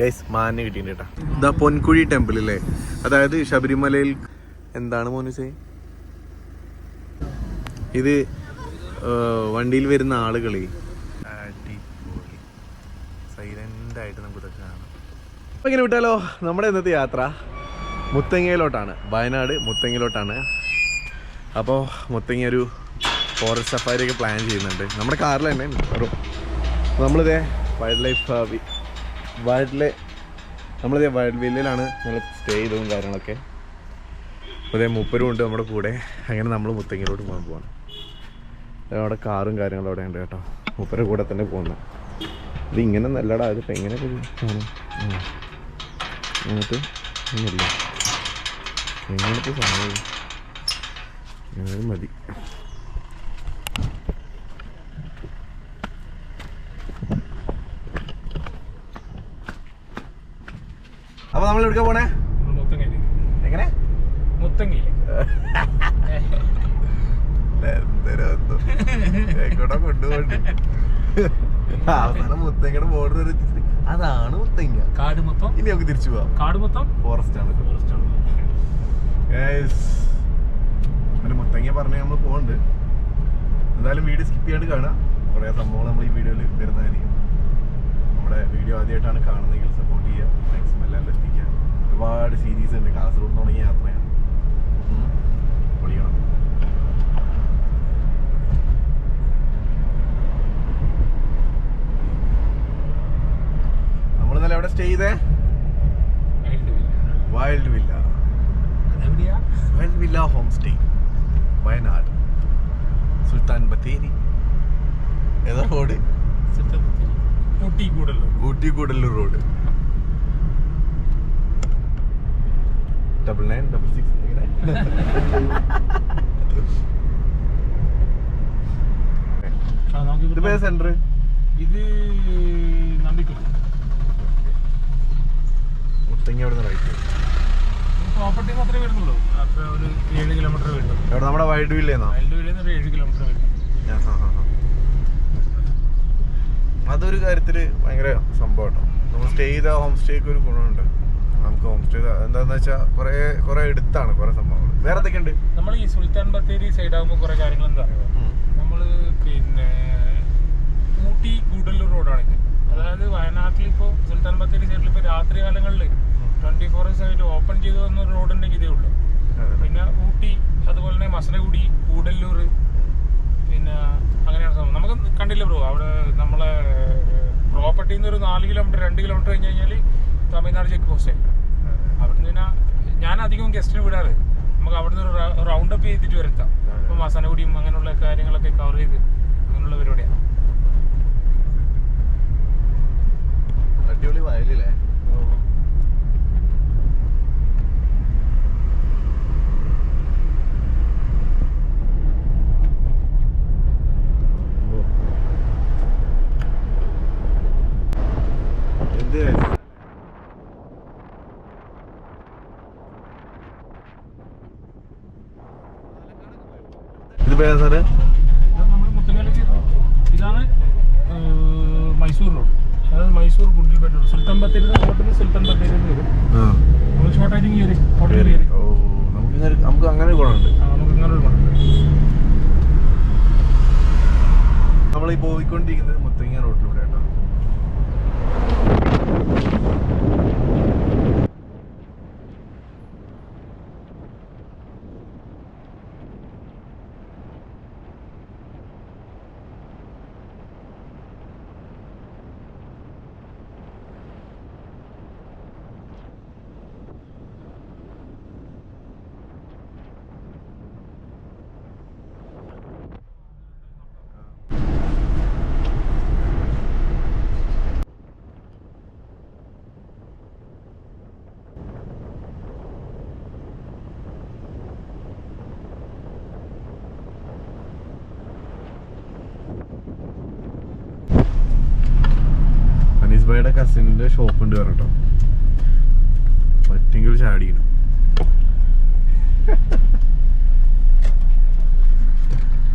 Guys മാനിനെ കിട്ടിയിട്ടുണ്ട് കേട്ടോ ഇതാ പൊൻകുഴി ടെമ്പിൾ അല്ലേ അതായത് ശബരിമലയിൽ എന്താണ് മോനുസേ ഇത് വണ്ടിയിൽ വരുന്ന ആളുകളെ. സൈലന്റ് ആയിട്ട് നമുക്ക് ഇതൊക്കെ കാണാം. ഇങ്ങനെ വിട്ടാലോ? നമ്മുടെ ഇന്നത്തെ യാത്ര മുത്തങ്ങയിലോട്ടാണ്. വയനാട് മുത്തങ്ങയിലോട്ടാണ്. അപ്പോൾ മുത്തങ്ങ ഒരു ഫോറസ്റ്റ് സഫാരി ഒക്കെ പ്ലാൻ ചെയ്യുന്നുണ്ട്. നമ്മുടെ കാറിൽ തന്നെ നമ്മളിതേ വൈൽഡ് ലൈഫ് വൈൽഡ് നമ്മൾ വില്ലിലാണ് നമ്മൾ സ്റ്റേ ചെയ്തതും കാര്യങ്ങളൊക്കെ. അതേ മൂപ്പരും ഉണ്ട് നമ്മുടെ കൂടെ. അങ്ങനെ നമ്മൾ മുത്തങ്ങിലോട്ട് പോകാൻ പോവാണ്. അവിടെ കാറും കാര്യങ്ങളും അവിടെ ഉണ്ട് കേട്ടോ. മൂപ്പരുടെ കൂടെ തന്നെ പോകുന്നത് ഇത് ഇങ്ങനെ നല്ലടാ ഇതിപ്പോൾ എങ്ങനെ എന്നിട്ട് ഒന്നുമില്ല എങ്ങനത്തെ സാധനം മതി. നമ്മൾ എവിടെ പോണേ? എങ്ങനെ? എങ്ങോട്ടാ കൊണ്ടുപോണ്ട് അവസാനം മുത്തങ്ങയുടെ ബോർഡർ അതാണ് മുത്തങ്ങ. കാട് മൊത്തം? ഇനി നമുക്ക് തിരിച്ചു പോവാം. കാട് മൊത്തം? ഫോറസ്റ്റ് ആണ്. ഫോറസ്റ്റ് ആണ്. അങ്ങനെ മുത്തങ്ങ പറഞ്ഞ് നമ്മൾ പോകുന്നുണ്ട് എന്തായാലും വീഡിയോ സ്കിപ്പ് ചെയ്യാണ്ട് കാണാം. കുറേ സംഭവങ്ങൾ നമ്മൾ ഈ വീഡിയോയിൽ വരുന്നതായിരിക്കും. നമ്മുടെ വീഡിയോ ആദ്യമായിട്ടാണ് കാണുന്നതെങ്കിൽ സപ്പോർട്ട് ചെയ്യുക. മാക്സിമം എല്ലാവരും ഒരുപാട് സീരീസ് ഉണ്ട്. കാസർഗോഡ് തുടങ്ങിയ യാത്രയാണ്. പൊളിക്കണം നമ്മൾ ഇന്നലെ എവിടെ സ്റ്റേ ചെയ്തേ? Wild villa wild villa home stay Wayanad. Sultan Bathery. ഏതാ road Ooty Gudalur road double nine double six ഇത് പേ സെന്റർ ഇത് നമ്പിക്കുളം മുത്തങ്ങ അവിടെ നിന്ന് റൈറ്റ് പ്രോപ്പർട്ടി മാത്രമേ വരുന്നുള്ളൂ. അപ്പൊ ഒരു ഏഴ് കിലോമീറ്റർ വരുന്നുള്ളൂ. എവിടെ നമ്മുടെ വൈൽഡ് വില്ലേന്നോ വയലിന്റെ വില്ലേന്ന് ഒരു ഏഴ് കിലോമീറ്റർ വരും അതൊരു കാര്യത്തിൽ ഭയങ്കര സംഭവം കേട്ടോ. നമ്മൾ സ്റ്റേ ചെയ്ത ഹോം സ്റ്റേക്ക് ഒരു ഗുണമുണ്ട്. നമുക്ക് ഹോം സ്റ്റേ എന്താന്ന് വെച്ചാൽ കുറേ കുറേ എടുത്താണ് കുറേ സംഭവങ്ങൾ വേറെ എന്തൊക്കെയുണ്ട് നമ്മൾ ഈ സുൽത്താൻ ബത്തേരി സൈഡ് ആകുമ്പോൾ കുറേ കാര്യങ്ങൾ എന്താ അറിയുമോ നമ്മൾ പിന്നെ ഊട്ടി ഗൂഡല്ലൂർ റോഡാണ് അതായത് വയനാട്ടിൽ ഇപ്പോൾ സുൽത്താൻ ബത്തേരി സൈഡിൽ ഇപ്പോൾ രാത്രി കാലങ്ങളിൽ ട്വന്റി ഫോർ ഹവേഴ്സ് ആയിട്ട് ഓപ്പൺ ചെയ്തു തന്ന ഒരു റോഡ് ഉണ്ടെങ്കിൽ ഇതേ ഉള്ളൂ. പിന്നെ ഊട്ടി അതുപോലെ തന്നെ മസനഗുടി കൂടല്ലൂർ പിന്നെ അങ്ങനെയാണ് സംഭവം. നമുക്ക് കണ്ടില്ല ബ്രോ അവിടെ നമ്മളെ പ്രോപ്പർട്ടിയിൽ നിന്ന് ഒരു നാല് കിലോമീറ്റർ രണ്ട് കിലോമീറ്റർ കഴിഞ്ഞ് കഴിഞ്ഞാൽ തമിഴ്നാട് ചെക്ക് പോസ്റ്റ്. അവിടുന്ന് പിന്നെ ഞാൻ അധികം ഗസ്റ്റിന് വിടാറ്. നമുക്ക് അവിടുന്ന് ഒരു റൗണ്ട് അപ്പ് ചെയ്തിട്ട് വരുത്താം. ഇപ്പം മസാനകുടിയും അങ്ങനെയുള്ള കാര്യങ്ങളൊക്കെ കവർ ചെയ്ത് അങ്ങനെയുള്ള പരിപാടിയാണ് അടിപൊളി വയലില്ലേ എന്ത് ഇത് പേരാ സാറ് ഇതാണ് മൈസൂർ റോഡ്. അതായത് മൈസൂർ ഗുണ്ടിൽപേട്ട റോഡ്. സുൽത്താൻ ബത്തേരി റോഡിൽ സുൽത്താൻ ബത്തേരി വരും. നമ്മൾ ഷോർട്ടായിട്ട് കയറി നമുക്ക് അങ്ങനെ ഗുണമുണ്ട്. നമുക്ക് ഇങ്ങനെ ഒരു ഗുണമുണ്ട്. നമ്മൾ ഈ പോയിക്കൊണ്ടിരിക്കുന്നത് മുത്തങ്ങ റോഡിലൂടെ കേട്ടോ അനീസ് ഭായിയുടെ കസിന്റെ ഷോപ്പ് കേട്ടോ പറ്റെങ്കിൽ ചാടിക്കണം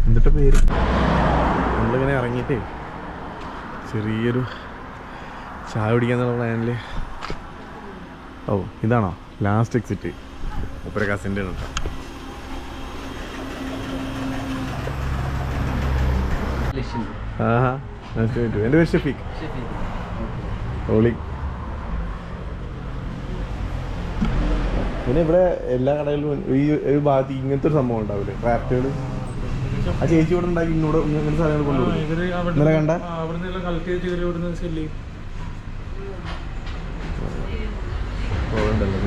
എന്നിട്ട് പേര്? നമ്മളിങ്ങനെ ഇറങ്ങിയിട്ടേ ചെറിയൊരു ചായ കുടിക്കാന്നുള്ള പ്ലാനിൽ ഓ ഇതാണോ? ലാസ്റ്റ് എക്സിറ്റ് ഒപ്പര കസിന്റെ ആണ് ആഹാ എന്റെ പേര് ഷഫീഖ്. ഓളി. പിന്നെ ഇവിടെ എല്ലാ കടകളിലും ഈ ഒരു ഭാഗത്ത് ഇങ്ങനത്തെ ഒരു സംഭവം ഉണ്ടാവില്ലേ? ക്രാഫ്റ്റുകൾ ആ ചേച്ചി ഇവിടെ ഉണ്ടാക്കി ഇങ്ങോട്ട് ഇങ്ങനത്തെ സാധനങ്ങൾ കൊണ്ടുപോകും ഇവർ ഇന്നലെ കണ്ട? ഉണ്ടല്ലോ.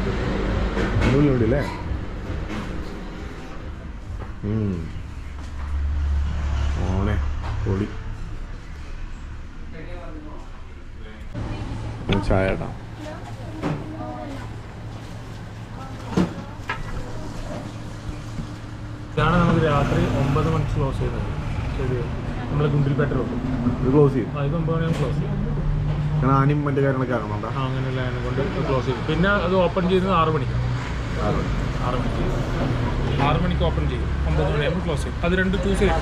ഓനെ പൊളി. ഞാൻ ചായ ഇടാം. ഇതാണ് നമുക്ക് രാത്രി ഒമ്പത് മണിക്ക് ക്ലോസ് ചെയ്യുന്നത്. ശരി. നമ്മളെ ഗുണ്ടിൽപേട്ട റോഡ് ഇത് ക്ലോസ് ചെയ്യും. ആ ഇത് ഒമ്പത് മണി ക്ലോസ് ചെയ്യും. ഞാൻ ആനയും മറ്റു കാര്യങ്ങളൊക്കെ ആകണോണ്ടാ ആ അങ്ങനെയുള്ള അതിനെ കൊണ്ട് ക്ലോസ് ചെയ്യും. പിന്നെ അത് ഓപ്പൺ ചെയ്യുന്നത് ആറ് മണിക്കാണ്. ആറ് മണിക്ക്. ആറ് മണിക്ക് ഓപ്പൺ ചെയ്യും. ഒമ്പത് മണിയാകുമ്പോൾ ക്ലോസ് ചെയ്യും. അത് രണ്ട് ചൂസ് ചെയ്യും.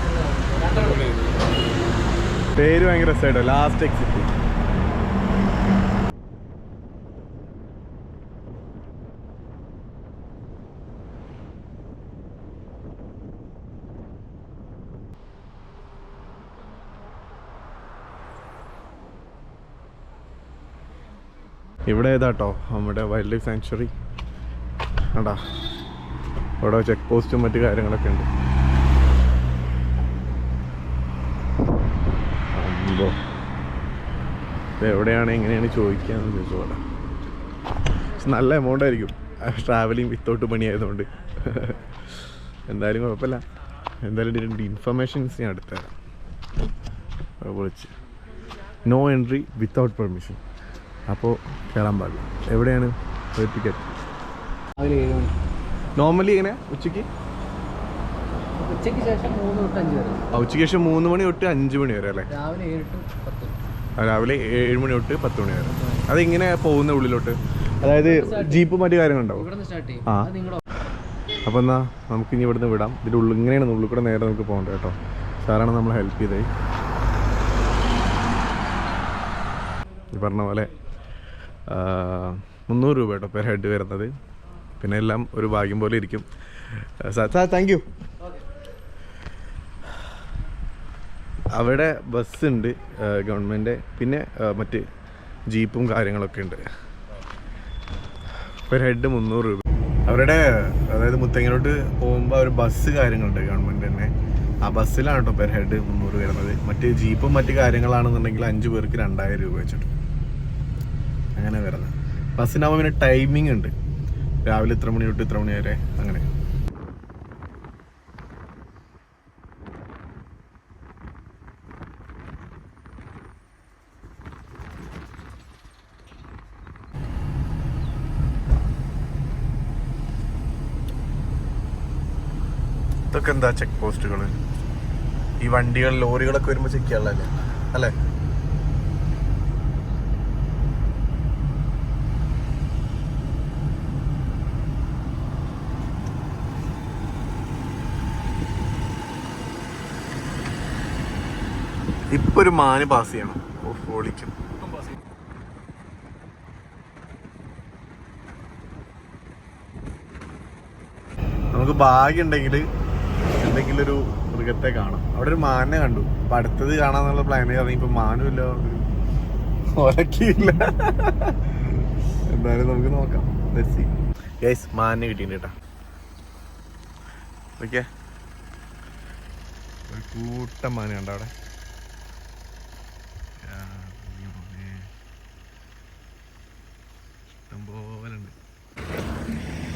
പേര് ഭയങ്കര രസമായിട്ടോ ലാസ്റ്റ് എക്സിറ്റ് ഇവിടെ ഏതാട്ടോ നമ്മുടെ വൈൽഡ് ലൈഫ് സാങ്ച്വറി ആടാ. അവിടെ ചെക്ക് പോസ്റ്റും മറ്റു കാര്യങ്ങളൊക്കെ ഉണ്ട്. എവിടെയാണ് എങ്ങനെയാണ് ചോദിക്കാന്ന് ചോദിച്ചു നല്ല എമൗണ്ട് ആയിരിക്കും. ട്രാവലിംഗ് വിത്തൗട്ട് മണി ആയതുകൊണ്ട്. എന്തായാലും കുഴപ്പമില്ല. എന്തായാലും രണ്ട് ഇൻഫർമേഷൻസ് ഞാൻ എടുത്തുതരാം. വിളിച്ച് നോ എൻട്രി വിത്തൗട്ട് പെർമിഷൻ അപ്പോൾ കയറാൻ പാടില്ല. എവിടെയാണ് ഒരു ടിക്കറ്റ് നോർമലി ഇങ്ങനെ ഉച്ചയ്ക്ക്? ഉച്ചയ്ക്ക് ശേഷം മൂന്ന് തൊട്ട് അഞ്ച് വരെ. ഉച്ചയ്ക്ക് ശേഷം മൂന്ന് മണി തൊട്ട് അഞ്ച് മണി വരെ അല്ലേ? രാവിലെ ഏഴ് ടു പത്ത് രാവിലെ ഏഴ് മണി തൊട്ട് പത്ത് മണി വരെ. അതെങ്ങനെ പോകുന്ന ഉള്ളിലോട്ട്? അതായത് ജീപ്പ് മറ്റു കാര്യങ്ങളുണ്ടാവും? ആ. അപ്പൊ അപ്പോൾ എന്നാ നമുക്ക് ഇനി ഇവിടുന്ന് വിടാം. ഇതിന്റെ ഉള്ളിൽ ഇങ്ങനെയാണ് ഉള്ളിൽ കൂടെ നേരെ നമുക്ക് പോകേണ്ടത് കേട്ടോ. സാറാണ് നമ്മളെ ഹെൽപ്പ് ചെയ്തത്. ഈ പറഞ്ഞ പോലെ മുന്നൂറ് രൂപ കേട്ടോ പെർ ഹെഡ് വരുന്നത്. പിന്നെ എല്ലാം ഒരു ഭാഗ്യം പോലെ ഇരിക്കും. താങ്ക് യു അവിടെ ബസ് ഉണ്ട് ഗവൺമെന്റ് പിന്നെ മറ്റ് ജീപ്പും കാര്യങ്ങളൊക്കെ ഉണ്ട്. പെർ ഹെഡ് മുന്നൂറ് രൂപ. അവരുടെ അതായത് മുത്തങ്ങയിലോട്ട് പോകുമ്പോൾ ഒരു ബസ് കാര്യങ്ങളുണ്ട് ഗവൺമെന്റ് തന്നെ. ആ ബസ്സിലാണ് കേട്ടോ പെർ ഹെഡ് മുന്നൂറ് വരുന്നത്? മറ്റ് ജീപ്പും മറ്റ് കാര്യങ്ങളാണെന്നുണ്ടെങ്കിൽ അഞ്ച് പേർക്ക് രണ്ടായിരം രൂപ വെച്ചിട്ട്. അങ്ങനെ വരുന്നത്. ബസ്സിനാകുമ്പോൾ പിന്നെ ടൈമിംഗ് ഉണ്ട്. രാവിലെ ഇത്ര മണി തൊട്ട് ഇത്ര മണി വരെ അങ്ങനെ. ഇതൊക്കെ എന്താ ചെക്ക് പോസ്റ്റുകൾ ഈ വണ്ടികൾ ലോറികളൊക്കെ വരുമ്പോൾ ചെക്ക് ചെയ്യാനുള്ളതല്ലേ? അല്ലേ ഇപ്പൊ ഒരു മാന് പാസ് ചെയ്യണം. ഓളിക്കും. നമുക്ക് ഭാഗ്യം ഉണ്ടെങ്കിൽ എന്തെങ്കിലും ഒരു മൃഗത്തെ കാണാം. അവിടെ ഒരു മാനിനെ കണ്ടു. അപ്പൊ അടുത്തത് കാണാന്നുള്ള പ്ലാൻ കാരണം ഇപ്പൊ മാനുമില്ല ഒലക്കിയില്ല. എന്തായാലും നമുക്ക് നോക്കാം. ഗൈസ് മാനിനെ കിട്ടിയിട്ടുണ്ട് കേട്ടോ. ഓക്കെ ഒരു കൂട്ടം മാന കണ്ട അവിടെ ആ, ഈ മോനെ. ഇഷ്ടംപോലെ ഉണ്ട്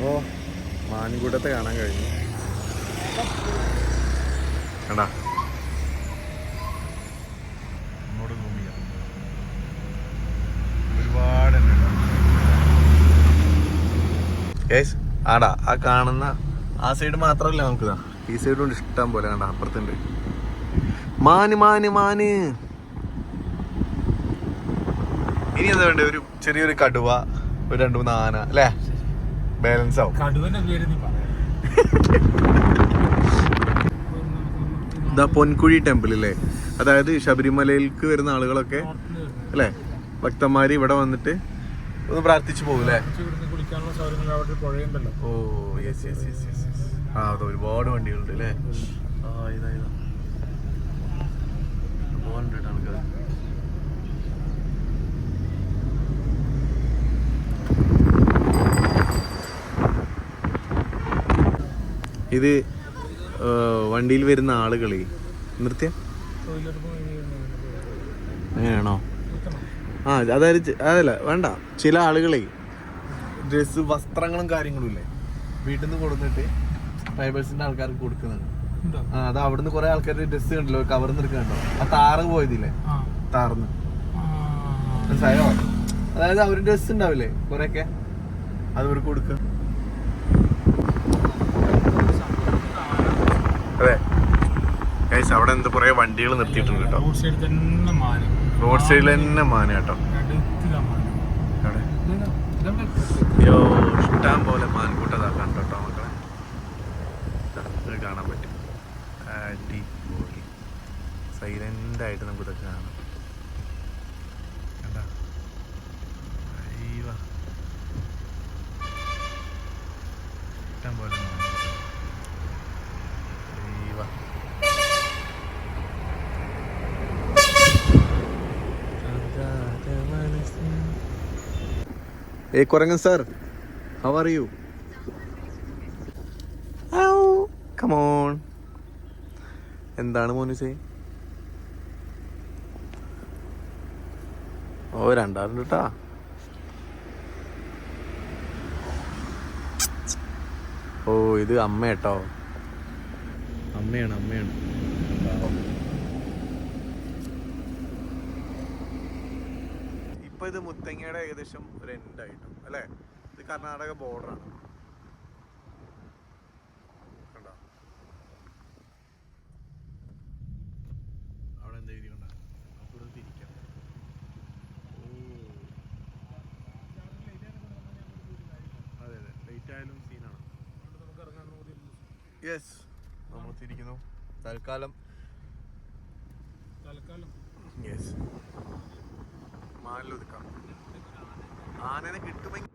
ഓ മാൻകൂട്ടത്തെ കാണാൻ കഴിഞ്ഞു. കണ്ടാ? ഇങ്ങോട്ട് ചെയ്യാം. ആടാ ആ കാണുന്ന ആ സൈഡ് മാത്രമല്ല നമുക്കിതാ. ഈ സൈഡ് കൊണ്ട് ഇഷ്ടം പോലെ കണ്ട അപ്പുറത്തുണ്ട്. മാന് മാന് മാന്. ഇനി എന്താ വേണ്ടത് ഒരു ചെറിയൊരു കടുവ ഒരു രണ്ട് മൂന്ന് ആന അല്ലേ? ബാലൻസ് ആവും. കടുവന്റെ പേര് നീ പറയാം ദ പൊൻകുഴി ടെമ്പിൾ അല്ലേ അതായത് ശബരിമലയിലേക്ക് വരുന്ന ആളുകളൊക്കെ അല്ലേ ഭക്തന്മാർ ഇവിടെ വന്നിട്ട് ഒന്ന് പ്രാർത്ഥിച്ചു പോകൂലേ oh yes yes yes yes ആ അത് ഒരുപാട് വണ്ടികളുണ്ട് അല്ലേ ആ ഇതാ ഇതാ. കേട്ടോ ഇത് വണ്ടിയിൽ വരുന്ന ആളുകളെ. നിർത്തിയ? അങ്ങനെയാണോ? ആ അതായത് അതല്ല വേണ്ട. ചില ആളുകളെ ഡ്രസ് വസ്ത്രങ്ങളും കാര്യങ്ങളും ഇല്ലേ? വീട്ടിൽ നിന്ന് കൊടുത്തിട്ട് ട്രൈബൽസിന്റെ ആൾക്കാർക്ക് കൊടുക്കുന്നുണ്ട്. ആ അത് അവിടുന്ന് കുറെ ആൾക്കാരുടെ ഡ്രസ് കണ്ടല്ലോ കവർന്ന് എടുക്കണ്ടോ? ആ താറ് പോയതില്ലേ? താർന്ന്. ആ. മനസ്സിലായോ? അതായത് അവരുടെ ഡ്രസ് ഉണ്ടാവില്ലേ കുറെയൊക്കെ? അത് ഇവർക്ക് കൊടുക്കുക അതെ. അവിടെ എന്ത് കുറെ വണ്ടികൾ നിർത്തിയിട്ടുണ്ട് കേട്ടോ. റോഡ് സൈഡിൽ തന്നെ മാന്. റോഡ് സൈഡിൽ തന്നെ മാന കേട്ടോ? അയ്യോ ഇഷ്ടം പോലെ മാൻകൂട്ടതാ കണ്ടോ മക്കളെ? ഇത് കാണാൻ പറ്റും. അടിപൊളി. സൈലന്റ് ആയിട്ട് നമുക്ക് ഇതൊക്കെ കാണാം. കണ്ടാ? അയ്യോ. ഇഷ്ടം പോലെ മാൻകൂട്ടം. അയ്യോ. ഏ കുരങ്ങൻ sir how are you come on എന്താണ് മോനുസേ? ഓ രണ്ടാറുണ്ട് കേട്ടാ ഓ ഇത് അമ്മ കേട്ടോ അമ്മയാണ് അമ്മയാണ് പാവം. ഇപ്പൊ ഇത് മുത്തങ്ങയുടെ ഏകദേശം ഒരു എൻഡ് ആയിട്ടും അല്ലേ? ഇത് കർണാടക ബോർഡറാണ് കണ്ടോ? അവിടെ എന്താ എഴുതി കണ്ടോ? നമുക്ക് തിരിക്കാം ഓ. അതെ അതെ. ലേറ്റ് ആയാലും സീനാണ് യെസ് നമ്മൾ തിരിക്കുന്നു. തൽക്കാലം. തൽക്കാലം. യെസ് മാനിലൊതുക്കാം ആനനെ കിട്ടുമെങ്കിൽ